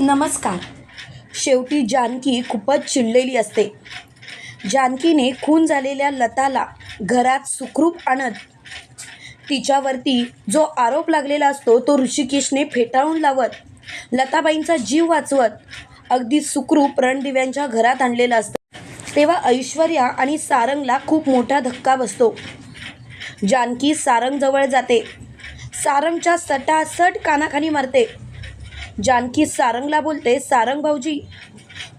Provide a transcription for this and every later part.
नमस्कार. शेवटी जानकी खूपच चिडलेली असते. जानकीने खून झालेल्या लताला घरात सुखरूप आणत तिच्यावरती जो आरोप लागलेला असतो तो ऋषिकेशने फेटाळून लावत लताबाईंचा जीव वाचवत अगदी सुखरूप रणदिव्यांच्या घरात आणलेला असतं. तेव्हा ऐश्वर्या आणि सारंगला खूप मोठा धक्का बसतो. जानकी सारंगजवळ जाते. सारंगच्या सटासट कानाखाली मारते. जानकी सारंगला बोलते सारंग भाऊजी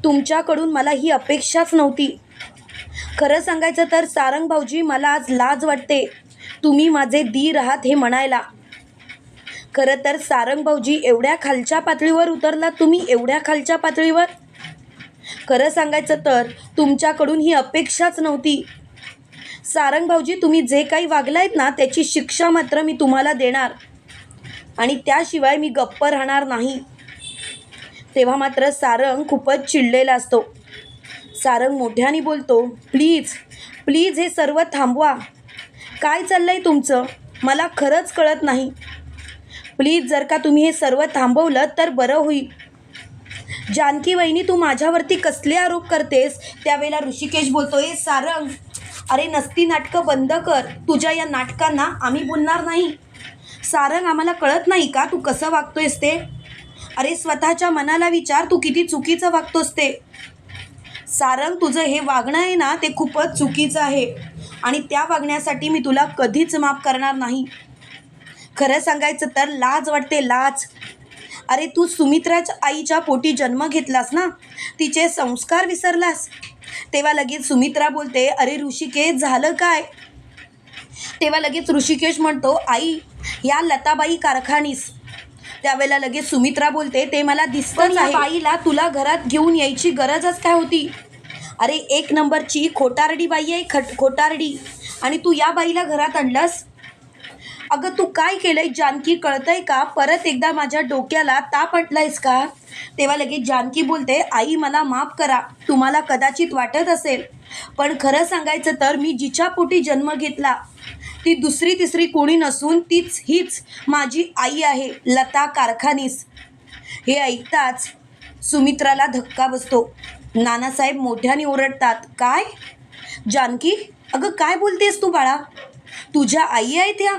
तुमच्याकडून मला ही अपेक्षाच नव्हती. खरं सांगायचं तर सारंग भाऊजी मला आज लाज वाटते. तुम्ही माझे दीर आहात हे म्हणायला. खरं तर सारंग भाऊजी एवढ्या खालच्या पातळीवर उतरला तुम्ही एवढ्या खालच्या पातळीवर? खरं सांगायचं तर तुमच्याकडून ही अपेक्षाच नव्हती. सारंग भाऊजी तुम्ही जे काही वागलायत ना त्याची शिक्षा मात्र मी तुम्हाला देणार. आणि त्याशिवाय मी गप्प राहणार नाही. तेव्हा मात्र सारंग खूपच चिडलेला असतो. सारंग मोठ्याने बोलतो प्लीज प्लीज हे सर्व थांबवा. काय चाललं आहे तुमचं? मला खरंच कळत नाही. प्लीज जर का तुम्ही हे सर्व थांबवलं तर बरं होईल. जानकी वहिनी तू माझ्यावरती कसले आरोप करतेस? त्यावेळेला ऋषिकेश बोलतोय सारंग अरे नसती नाटकं बंद कर. तुझ्या या नाटकांना आम्ही बोलणार नाही. सारंग आम्हाला कळत नाही का? तू कसं वागतोयस ते? अरे स्वतःच्या मनाला विचार तू किती चुकीचं वागतोस ते. सारंग तुझं हे वागणं आहे ना ते खूपच चुकीचं आहे. आणि त्या वागण्यासाठी मी तुला कधीच माफ करणार नाही. खरं सांगायचं तर लाज वाटते लाज. अरे तू सुमित्राच्या आईच्या पोटी जन्म घेतलास ना? तिचे संस्कार विसरलास? तेव्हा लगेच सुमित्रा बोलते अरे ऋषिकेश झालं काय? तेव्हा लगेच ऋषिकेश म्हणतो आई या लताबाई कारखानीस. त्यावेळेला लगेच सुमित्रा बोलते ते मला दिसतं या बाईला तुला घरात घेऊन यायची गरजच काय होती? अरे एक नंबरची खोटारडी बाई आहे खट खोटारडी. आणि तू या बाईला घरात आणलंस? अगं तू काय केलंय? जानकी कळतंय का? परत एकदा माझ्या डोक्याला ताप आणलायस का? तेव्हा लगेच जानकी बोलते आई मला माफ करा. तुम्हाला कदाचित वाटत असेल. पण खरं सांगायचं तर मी जिच्या पोटी जन्म घेतला. ती दुसरी तिसरी कोणी नसून तीच हीच माझी आई आहे लता कारखानीस. हे ऐकताच सुमित्राला धक्का बसतो. नानासाहेब मोठ्याने ओरडतात काय? जानकी अगं काय बोलतेस तू बाळा? तुझ्या आई आहेत त्या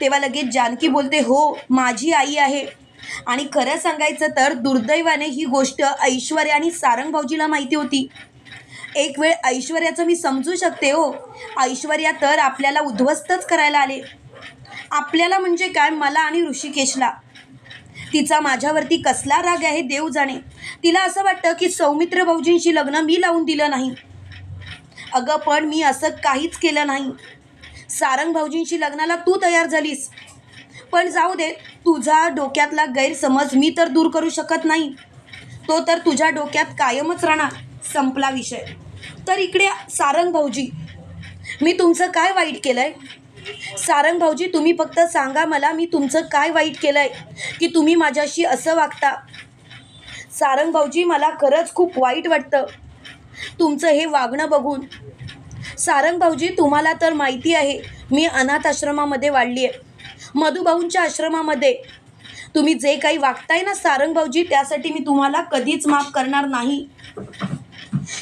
तेव्हा लगेच जानकी बोलते हो माझी आई आहे. आणि खरं सांगायचं तर दुर्दैवाने ही गोष्ट ऐश्वर्या आणि सारंग भाऊजीला माहिती होती. एक वेळ ऐश्वर्याचं मी समजू शकते हो. ऐश्वर्या तर आपल्याला उद्ध्वस्तच करायला आले. आपल्याला म्हणजे काय? मला आणि ऋषिकेशला. तिचा माझ्यावरती कसला राग आहे देव जाणे. तिला असं वाटतं की सौमित्र भाऊजींशी लग्न मी लावून दिलं नाही. अगं पण मी असं काहीच केलं नाही. सारंग भाऊजींशी लग्नाला तू तयार झालीस. पण जाऊ दे तुझा डोक्यातला गैरसमज मी तर दूर करू शकत नाही. तो तर तुझ्या डोक्यात कायमच राहणार. संपला विषय. तर इकडे सारंग भाऊजी मी तुमचं काय वाईट केलं आहे सारंग भाऊजी तुम्ही फक्त सांगा मला मी तुमचं काय वाईट केलं आहे की तुम्ही माझ्याशी असं वागता? सारंग भाऊजी मला खरंच खूप वाईट वाटतं. तुमचं हे वागणं बघून. सारंग भाऊजी तुम्हाला तर माहिती आहे मी अनाथ आश्रमामध्ये वाढली आहे मधुभाऊंच्या आश्रमामध्ये. तुम्ही जे काही वागताय ना सारंग भाऊजी त्यासाठी मी तुम्हाला कधीच माफ करणार नाही.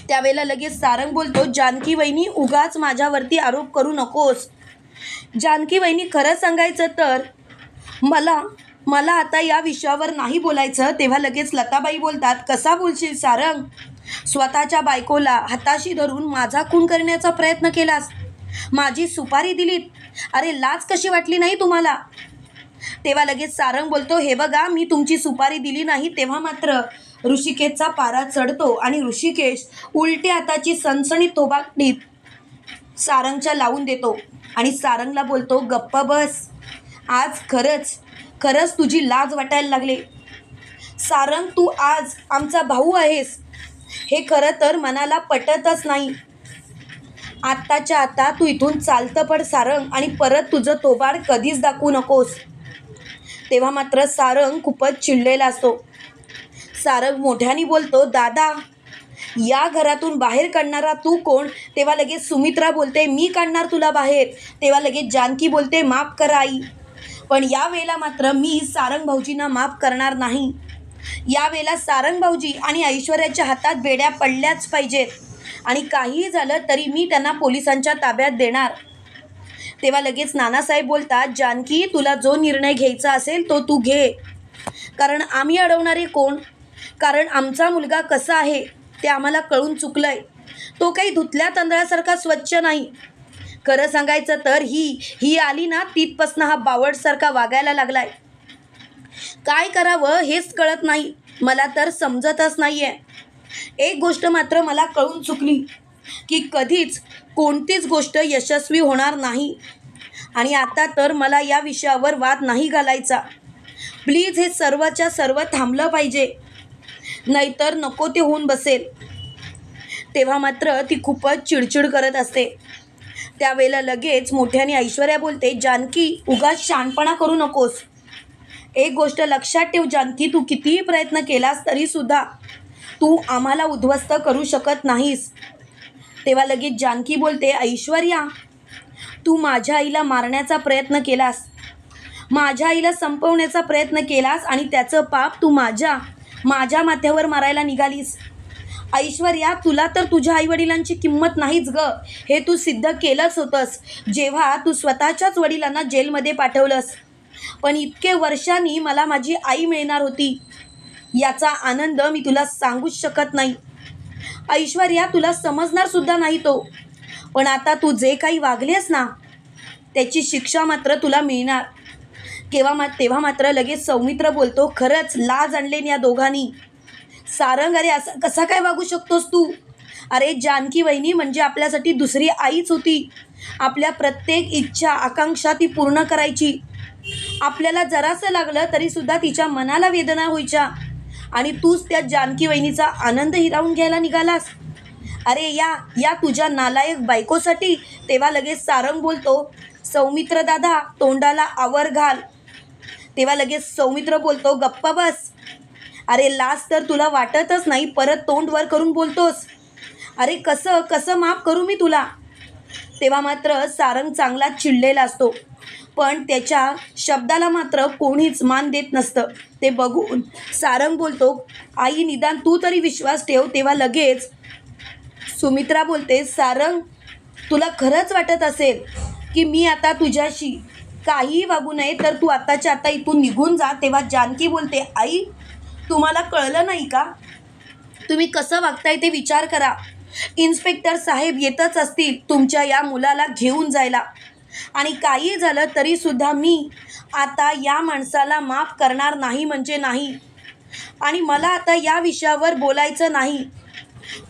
त्यावेळेला लगेच सारंग बोलतो जानकी वहिनी उगाच माझ्यावरती आरोप करू नकोस. जानकी वहिनी खरं सांगायचं तर मला मला आता या विषयावर नाही बोलायचं. तेव्हा लगेच लताबाई बोलतात कसा बोलशील सारंग? स्वतःच्या बायकोला हाताशी धरून माझा खून करण्याचा प्रयत्न केलास. माझी सुपारी दिलीत. अरे लाच कशी वाटली नाही तुम्हाला? तेव्हा लगेच सारंग बोलतो हे बघा मी तुमची सुपारी दिली नाही तेव्हा मात्र ऋषिकेशचा पारा चढतो आणि ऋषिकेश उलटे हाताची सणसणीत थोबाडीत सारंगच्या लावून देतो आणि सारंगला बोलतो गप्प बस. आज खरंच खरंच तुझी लाज वाटायला लागले. सारंग तू आज आमचा भाऊ आहेस. हे खरं तर मनाला पटतच नाही. आत्ताच्या आता तू इथून चालतं पड सारंग आणि परत तुझं तोबाड कधीच दाखवू नकोस. तेव्हा मात्र सारंग खूपच चिडलेला असतो. सारंग मोठ्याने बोलतो दादा या घरातून बाहेर काढणारा तू कोण? तेव्हा लगेच सुमित्रा बोलते मी काढणार तुला बाहेर. तेव्हा लगेच जानकी बोलते माफ करा आई. पण या वेळेला मात्र मी सारंग भाऊजींना माफ करणार नाही. यावेळेला सारंग भाऊजी आणि ऐश्वर्याच्या हातात बेड्या पडल्याच पाहिजेत. आणि काहीही झालं तरी मी त्यांना पोलिसांच्या ताब्यात देणार. तेव्हा लगेच नानासाहेब बोलतात जानकी तुला जो निर्णय घ्यायचा असेल तो तू घे. कारण आम्ही अडवणारे कोण? कारण आमचा मुलगा कसा आहे ते आम्हाला कळून चुकलं आहे तो काही धुतल्या तांदळासारखा स्वच्छ नाही. खरं सांगायचं तर ही ही आली ना तिथपासनं हा बावडसारखा वागायला लागलाय. काय करावं हेच कळत नाही. मला तर समजतच नाही आहे एक गोष्ट मात्र मला कळून चुकली की कधीच कोणतीच गोष्ट यशस्वी होणार नाही. आणि आता तर मला या विषयावर वाद नाही घालायचा. प्लीज हे सर्वच्या सर्व थांबलं पाहिजे. नाहीतर नको ते होऊन बसेल. तेव्हा मात्र ती खूपच चिडचिड करत असते. त्यावेळेला लगेच मोठ्याने ऐश्वर्या बोलते जानकी उगाच शानपणा करू नकोस. एक गोष्ट लक्षात ठेव जानकी तू कितीही प्रयत्न केलास तरीसुद्धा तू आम्हाला उद्ध्वस्त करू शकत नाहीस. तेव्हा लगेच जानकी बोलते ऐश्वर्या तू माझ्या आईला मारण्याचा प्रयत्न केलास. माझ्या आईला संपवण्याचा प्रयत्न केलास आणि त्याचं पाप तू माझ्या माझ्या माथ्यावर मारायला निघालीस. ऐश्वर्या तुला तर तुझ्या आईवडिलांची किंमत नाहीच ग. हे तू सिद्ध केलंच होतंस. जेव्हा तू स्वतःच्याच वडिलांना जेलमध्ये पाठवलंस. पण इतके वर्षांनी मला माझी आई मिळणार होती. याचा आनंद मी तुला सांगूच शकत नाही. ऐश्वर्या तुला समजणार सुद्धा नाही तो. पण आता तू जे काही वागलेस ना त्याची शिक्षा मात्र तुला मिळणार. केव्हा मा तेव्हा मात्र लगेच सौमित्र बोलतो खरंच लाज आणलेन या दोघांनी. सारंग अरे असं कसा काय वागू शकतोस तू? अरे जानकी वहिनी म्हणजे आपल्यासाठी दुसरी आईच होती. आपल्या प्रत्येक इच्छा आकांक्षा ती पूर्ण करायची. आपल्याला जरासं लागलं तरीसुद्धा तिच्या मनाला वेदना व्हायच्या. आणि तूच त्या जानकी वहिनीचा आनंद हिरावून घ्यायला निघालास. अरे या या तुझ्या नालायक बायकोसाठी. तेव्हा लगेच सारंग बोलतो सौमित्र दादा तोंडाला आवर घाल. तेव्हा लगेच सौमित्र बोलतो गप्पा बस. अरे लास्ट तर तुला वाटतच नाही परत तोंड वर करून बोलतोस. अरे कसं कसं माफ करू मी तुला? तेव्हा मात्र सारंग चांगला चिडलेला असतो. पण त्याच्या शब्दाला मात्र कोणीच मान देत नसतं. ते बघून सारंग बोलतो आई निदान तू तरी विश्वास ठेव. तेव्हा लगेच सुमित्रा बोलते सारंग तुला खरंच वाटत असेल की मी आता तुझ्याशी काहीही वागू नये तर तू आत्ताच्या आता इथून निघून जा. तेव्हा जानकी बोलते आई तुम्हाला कळलं नाही का? तुम्ही कसं वागताय ते विचार करा. इन्स्पेक्टर साहेब येतच असतील तुमच्या या मुलाला घेऊन जायला. आणि काही झालं तरीसुद्धा मी आता या माणसाला माफ करणार नाही म्हणजे नाही. आणि मला आता या विषयावर बोलायचं नाही.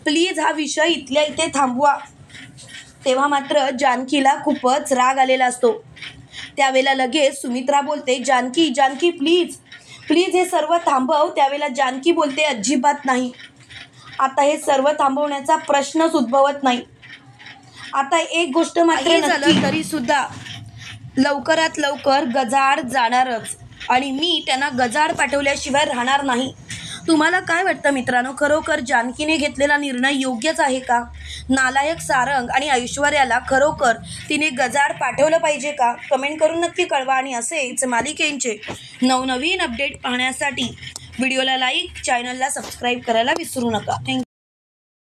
प्लीज हा विषय इथल्या इथे थांबवा. तेव्हा मात्र जानकीला खूपच राग आलेला असतो. त्यावेळेला लगेच सुमित्रा बोलते जानकी जानकी प्लीज प्लीज हे सर्व थांबव. त्यावेळेला जानकी बोलते अजिबात नाही. आता हे सर्व थांबवण्याचा प्रश्नच उद्भवत नाही. आता एक गोष्ट मात्र झालं तरी सुद्धा लवकरात लवकर गजाड जाणारच. आणि मी त्यांना गजाड पाठवल्याशिवाय राहणार नाही. तुम्हाला काय वाटतं मित्रांनो? खरोखर जानकीने घेतलेला निर्णय योग्यच आहे का? नालायक सारंग आणि ऐश्वर्याला खरोखर तिने गजाड पाठवलं पाहिजे का? कमेंट करून नक्की कळवा आणि असेच मालिकेंचे नवनवीन अपडेट पाहण्यासाठी व्हिडिओला लाईक चॅनलला सबस्क्राईब करायला विसरू नका. थँक्यू